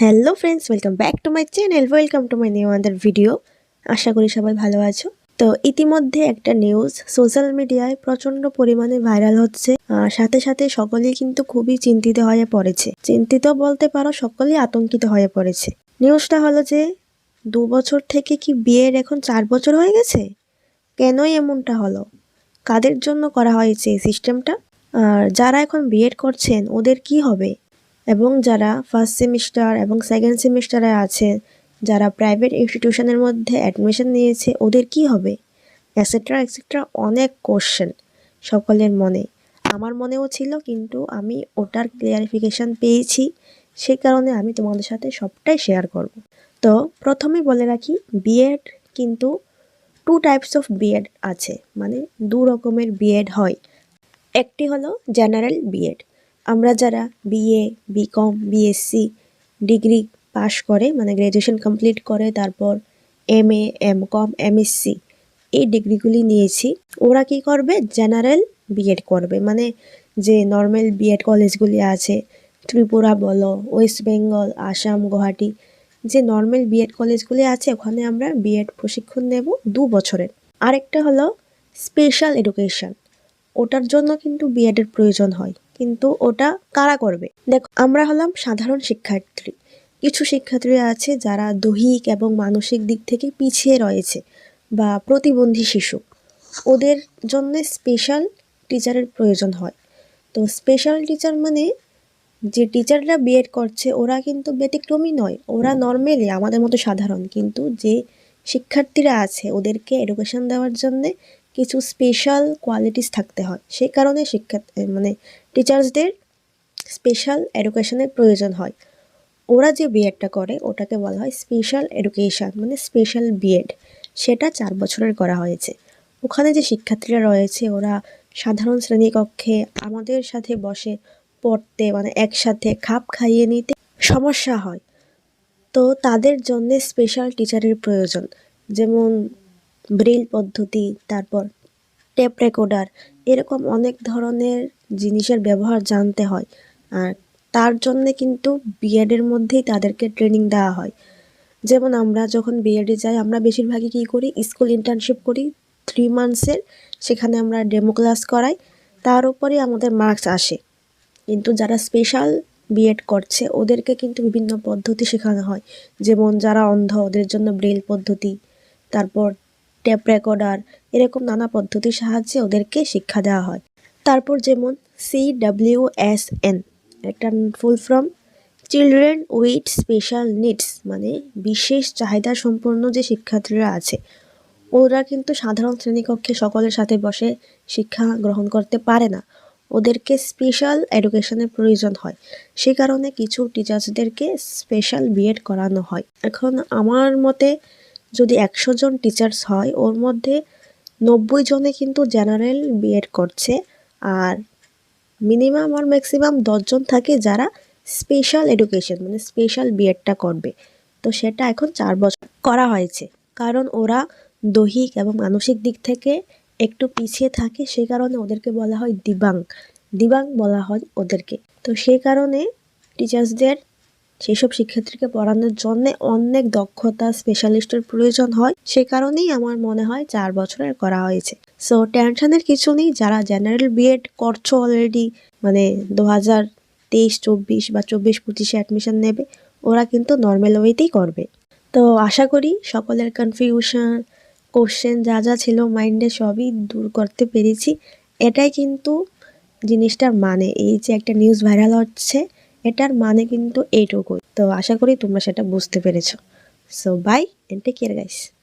Hello friends welcome back to my channel welcome to my new other video আশা করি সবাই ভালো আছো। তো ইতিমধ্যে একটা নিউজ সোশ্যাল মিডিয়ায় প্রচণ্ড পরিমাণে ভাইরাল হচ্ছে। আর সাথে সাথে সকলেই কিন্তু খুবই চিন্তিত হয়ে পড়েছে। চিন্তিত বলতে পারো সকলেই আতঙ্কিত হয়ে পড়েছে। নিউজটা হলো যে, দু বছর থেকে কি বিয়ের এখন চার বছর হয়ে গেছে? কেনই এমনটা হলো? কাদের জন্য করা হয়েছে এই সিস্টেমটা আর যারা এখন বিএড করছেন, ওদের কি হবে? এবং যারা ফার্স্ট সেমিস্টার এবং সেকেন্ড সেমিস্টারে আছে, যারা প্রাইভেট ইনস্টিটিউশনের মধ্যে অ্যাডমিশন নিয়েছে, ওদের কি হবে? অ্যাসেট্রা এক্সেট্রা অনেক কোশ্চেন সকলের মনে। আমার মনেও ছিল, কিন্তু আমি ওটার ক্লিয়ারিফিকেশান পেয়েছি, সেই কারণে আমি তোমাদের সাথে সবটাই শেয়ার করব। তো প্রথমে বলে রাখি বিএড কিন্তু টু টাইপস অফ বিএড আছে মানে দু রকমের বিএড হয়। একটি হলো জেনারেল বিএড আমরা যারা B A B Com B Sc degree পাশ করে মানে গ্র্যাজুয়েশন কমপ্লিট করে, তারপর M A M Com M Sc এই ডিগ্রিগুলি নিয়েছি, ওরা কি করবে? জেনারেল বিএড করবে। মানে যে নর্মাল বিএড কলেজগুলি আছে, ত্রিপুরা বলো ওয়েস্ট বেঙ্গল আসাম গুয়াহাটি যে নর্মাল বিএড কলেজগুলি আছে, ওখানে আমরা বিএড প্রশিক্ষণ নেব দু বছরের। আরেকটা হলো স্পেশাল এডুকেশন ওটার জন্য কিন্তু বিএডের প্রয়োজন হয়। কিন্তু ওটা কারা করবে? দেখো, আমরা হলাম সাধারণ শিক্ষার্থী। কিছু শিক্ষার্থী আছে যারা দৈহিক এবং মানসিক দিক থেকে পিছিয়ে রয়েছে বা প্রতিবন্ধী শিশু। ওদের জন্য স্পেশাল টিচারের প্রয়োজন হয়। তো স্পেশাল টিচার মানে যে টিচাররা বিএড করছে, ওরা কিন্তু ব্যতিক্রমী নয়। ওরা নর্মালি আমাদের মতো সাধারণ। কিন্তু যে শিক্ষার্থীরা আছে, ওদেরকে এডুকেশন দেওয়ার জন্যে কিছু স্পেশাল কোয়ালিটিস থাকতে হয়। সেই কারণে শিক্ষা মানে টিচার্সদের স্পেশাল এডুকেশনের প্রয়োজন হয়। ওরা যে বিএডটা করে, ওটাকে বলা হয় স্পেশাল এডুকেশান মানে স্পেশাল বিএড সেটা চার বছরের করা হয়েছে। ওখানে যে শিক্ষার্থীরা রয়েছে, ওরা সাধারণ শ্রেণীকক্ষে আমাদের সাথে বসে পড়তে মানে একসাথে খাপ খাইয়ে নিতে সমস্যা হয়। তো তাদের জন্যে স্পেশাল টিচারের প্রয়োজন। যেমন ব্রেল পদ্ধতি, তারপর টেপ রেকর্ডার। এরকম অনেক ধরনের জিনিসের ব্যবহার জানতে হয়। আর তার জন্যে কিন্তু বিএডের মধ্যেই তাদেরকে ট্রেনিং দেওয়া হয়। যেমন আমরা যখন বিএডে যাই, আমরা বেশিরভাগই কী করি? স্কুল ইন্টার্নশিপ করি। থ্রি মান্থসের সেখানে আমরা ডেমো ক্লাস করাই। তার উপরে আমাদের মার্কস আসে। কিন্তু যারা স্পেশাল বিএড করছে, ওদেরকে কিন্তু বিভিন্ন পদ্ধতি শেখানো হয়। যেমন যারা অন্ধ, ওদের জন্য ব্রেল পদ্ধতি। তারপর টেপ রেকর্ডার, এরকম নানা পদ্ধতির সাহায্যে ওদেরকে শিক্ষা দেওয়া হয়। তারপর যেমন সি ডাব্লিউ এস এন একটা full form, children with special needs মানে বিশেষ চাহিদা সম্পন্ন যে শিক্ষার্থীরা আছে, ওরা কিন্তু সাধারণ শ্রেণীকক্ষে সকলের সাথে বসে শিক্ষা গ্রহণ করতে পারে না। ওদেরকে স্পেশাল এডুকেশনের প্রয়োজন হয় সেই কারণে কিছু টিচার্সদেরকে স্পেশাল বিএড করানো হয়। এখন আমার মতে যদি একশো জন টিচার্স হয়, ওর মধ্যে নব্বই জনে কিন্তু জেনারেল বিএড করছে আর মিনিমাম আর ম্যাক্সিমাম দশজন থাকে যারা স্পেশাল এডুকেশন মানে স্পেশাল বিএডটা করবে। তো সেটা এখন চার বছর করা হয়েছে। কারণ ওরা দৈহিক এবং মানসিক দিক থেকে একটু পিছিয়ে থাকে, সেই কারণে ওদেরকে বলা হয় দিবাং। দিবাং বলা হয় ওদেরকে। তো সেই কারণে টিচার্সদের সেসব শিক্ষার্থীকে পড়ানোর জন্য অনেক দক্ষতা স্পেশালিস্টের প্রয়োজন হয়, সে কারণেই আমার মনে হয় চার বছরের করা হয়েছে। সো টেনশনের কিছু নেই, যারা জেনারেল বিএড করছ অলরেডি মানে দু হাজার তেইশ, চব্বিশ বা চব্বিশ পঁচিশে অ্যাডমিশন নেবে, ওরা কিন্তু নর্মাল ওয়েতেই করবে। তো আশা করি সকলের কনফিউশন কোশ্চেন যা যা ছিল মাইন্ডে সবই দূর করতে পেরেছি। এটাই কিন্তু জিনিসটার মানে এই যে একটা নিউজ ভাইরাল হচ্ছে এটার মানে কিন্তু এইটুকুই। তো আশা করি তোমরা সেটা বুঝতে পেরেছ। So bye and take care guys